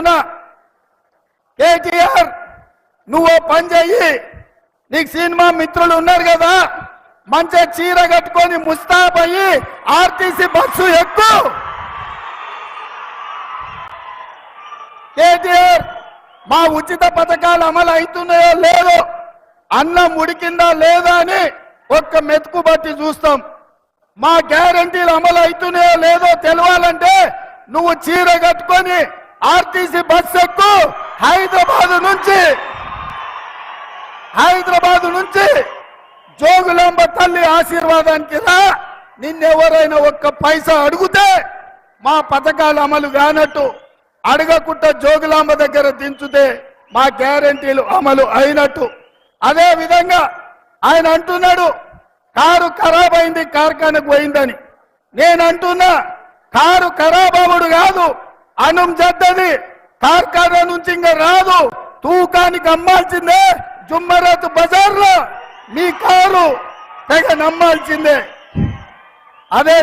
చెప్తున్నా కేటీఆర్ నువ్వు పని చెయ్యి. నీకు సినిమా మిత్రులు ఉన్నారు కదా మంచి చీర కట్టుకొని ముస్తాబయ్యి ఆర్టీసీ బస్సు ఎక్కు. కేటీఆర్ మా ఉచిత పథకాలు అమలు అవుతున్నాయో లేదో అన్నం ఉడికిందా లేదా అని ఒక్క మెతుకు బట్టి చూస్తాం. మా గ్యారంటీలు అమలు అవుతున్నాయో లేదో తెలవాలంటే నువ్వు చీర కట్టుకొని ఆర్టీసీ బస్ ఎక్కు హైదరాబాద్ నుంచి హైదరాబాద్ నుంచి జోగులాంబ తల్లి ఆశీర్వాదానికి రా. నిన్నెవరైనా ఒక్క పైసా అడిగితే మా పథకాలు అమలు కానట్టు అడగకుండా జోగులాంబ దగ్గర దించుతే మా గ్యారంటీలు అమలు అయినట్టు. అదే విధంగా ఆయన అంటున్నాడు కారు ఖరాబ్ అయింది కార్ఖానకు పోయిందని. నేను అంటున్నా కారు ఖరాబ్ అవ్వడు కాదు. అనం చెడ్డది కార్ఖానా నుంచి ఇంకా రాదు. తూకానికి అమ్మాల్సిందే జుమ్మరాత్ బజార్లో. మీ కారు తెగ నమ్మాల్సిందే. అదే